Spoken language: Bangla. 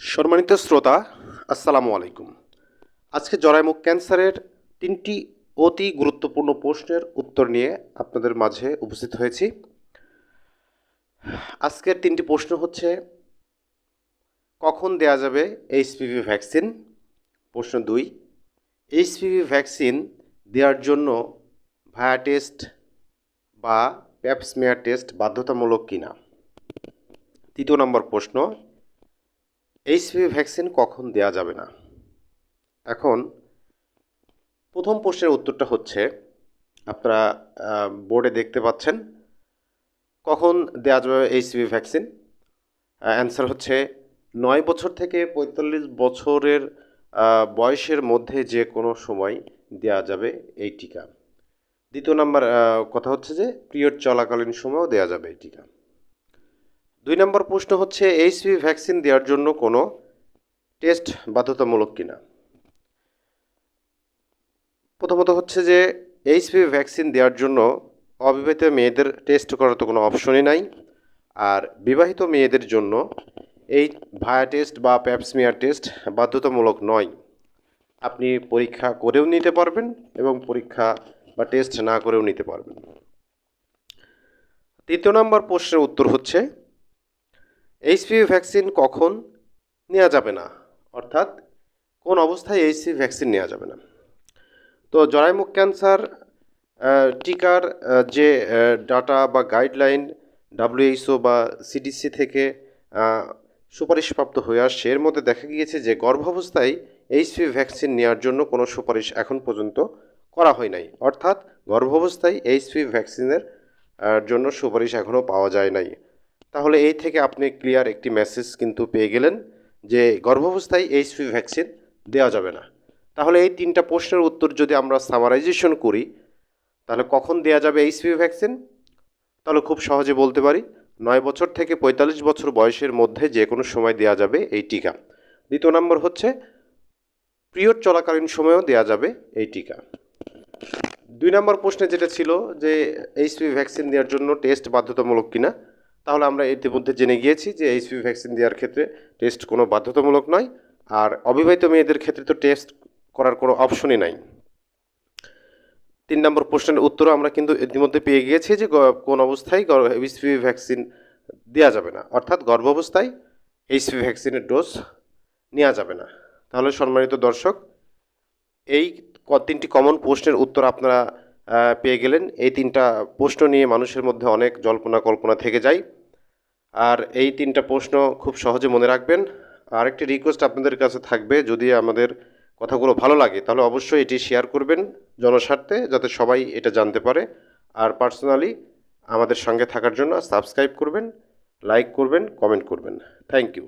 সম্মানিত শ্রোতা, আসসালামু আলাইকুম। আজকে জরায়ুমুখ ক্যান্সারের তিনটি অতি গুরুত্বপূর্ণ প্রশ্নের উত্তর নিয়ে আপনাদের মাঝে উপস্থিত হয়েছি। আজকের তিনটি প্রশ্ন হচ্ছে, কখন দেয়া যাবে এইচপিভি ভ্যাকসিন? প্রশ্ন দুই, এইচপিভি ভ্যাকসিন দেওয়ার জন্য ভায়া টেস্ট বা প্যাপসমিয়ার টেস্ট বাধ্যতামূলক কিনা? তৃতীয় নম্বর প্রশ্ন এইচপিভি ভ্যাকসিন কখন দেয়া যাবে না? এখন প্রথম প্রশ্নের উত্তরটা হচ্ছে, আপনারা বোর্ডে দেখতে পাচ্ছেন, কখন দেওয়া যাবে এইচপিভি ভ্যাকসিন? অ্যান্সার হচ্ছে নয় বছর থেকে পঁয়তাল্লিশ বছরের বয়সের মধ্যে যে কোনো সময় দেওয়া যাবে এই টিকা। দ্বিতীয় নাম্বার কথা হচ্ছে যে, পিরিয়ড চলাকালীন সময়ও দেওয়া যাবে এই টিকা। দুই নম্বর প্রশ্ন হচ্ছে এইচপিভি ভ্যাকসিন দেওয়ার জন্য কোনো টেস্ট বাধ্যতামূলক কিনা? প্রথমত হচ্ছে যে এইচপিভি ভ্যাকসিন দেওয়ার জন্য অবিবাহিত মেয়েদের টেস্ট করার তো কোনো অপশনই নাই। আর বিবাহিত মেয়েদের জন্য এই ভায়া টেস্ট বা প্যাপসমিয়ার টেস্ট বাধ্যতামূলক নয়। আপনি পরীক্ষা করেও নিতে পারবেন এবং পরীক্ষা বা টেস্ট না করেও নিতে পারবেন। তৃতীয় নম্বর প্রশ্নের উত্তর হচ্ছে এইচপিভি ভ্যাকসিন কখন নেওয়া যাবে না? অর্থাৎ কোন অবস্থায় এইচপিভি ভ্যাকসিন নেওয়া যাবে না? তো জরায়ুমুখ ক্যান্সার টিকার যে ডাটা বা গাইডলাইন ডাব্লিউএইচও বা সিডিসি থেকে সুপারিশপ্রাপ্ত হয়ে আসছে, এর মধ্যে দেখা গিয়েছে যে গর্ভাবস্থায় এইচপিভি ভ্যাকসিন নেওয়ার জন্য কোনো সুপারিশ এখন পর্যন্ত করা হয় নাই। অর্থাৎ গর্ভাবস্থায় এইচপিভি ভ্যাকসিনের জন্য সুপারিশ এখনও পাওয়া যায় নাই। তাহলে এই থেকে আপনি ক্লিয়ার একটি মেসেজ কিন্তু পেয়ে গেলেন যে গর্ভাবস্থায় এইচপিভি ভ্যাকসিন দেওয়া যাবে না। তাহলে এই তিনটা প্রশ্নের উত্তর যদি আমরা সামারাইজেশন করি, তাহলে কখন দেওয়া যাবে এইচপিভি ভ্যাকসিন তাহলে খুব সহজে বলতে পারি, নয় বছর থেকে পঁয়তাল্লিশ বছর বয়সের মধ্যে যে কোনো সময় দেওয়া যাবে এই টিকা। দ্বিতীয় নম্বর হচ্ছে, পিরিয়ড চলাকালীন সময়েও দেওয়া যাবে এই টিকা। দুই নম্বর প্রশ্নে যেটা ছিল যে এইচপিভি ভ্যাকসিন দেওয়ার জন্য টেস্ট বাধ্যতামূলক কিনা তাহলে আমরা ইতিমধ্যে জেনে গিয়েছি যে এইচপিভি ভ্যাকসিন দেওয়ার ক্ষেত্রে টেস্ট কোনো বাধ্যতামূলক নয়। আর অবিবাহিত মেয়েদের ক্ষেত্রে তো টেস্ট করার কোনো অপশনই নাই। তিন নম্বর প্রশ্নের উত্তরও আমরা কিন্তু ইতিমধ্যে পেয়ে গিয়েছি যে কোন অবস্থায় এইচপিভি ভ্যাকসিন দেওয়া যাবে না। অর্থাৎ গর্ভাবস্থায় এইচপিভি ভ্যাকসিনের ডোজ নেওয়া যাবে না। তাহলে সম্মানিত দর্শক, এই তিনটি কমন প্রশ্নের উত্তর আপনারা পেয়ে গেলেন। এই তিনটা প্রশ্ন নিয়ে মানুষের মধ্যে অনেক জল্পনা কল্পনা থেকে যায়। আর এই তিনটা প্রশ্ন খুব সহজে মনে রাখবেন। আরেকটি রিকোয়েস্ট আপনাদের কাছে থাকবে, যদি আমাদের কথাগুলো ভালো লাগে, তাহলে অবশ্যই এটি শেয়ার করবেন জনস্বার্থে, যাতে সবাই এটা জানতে পারে। আর পার্সোনালি আমাদের সঙ্গে থাকার জন্য সাবস্ক্রাইব করবেন লাইক করবেন কমেন্ট করবেন। Thank you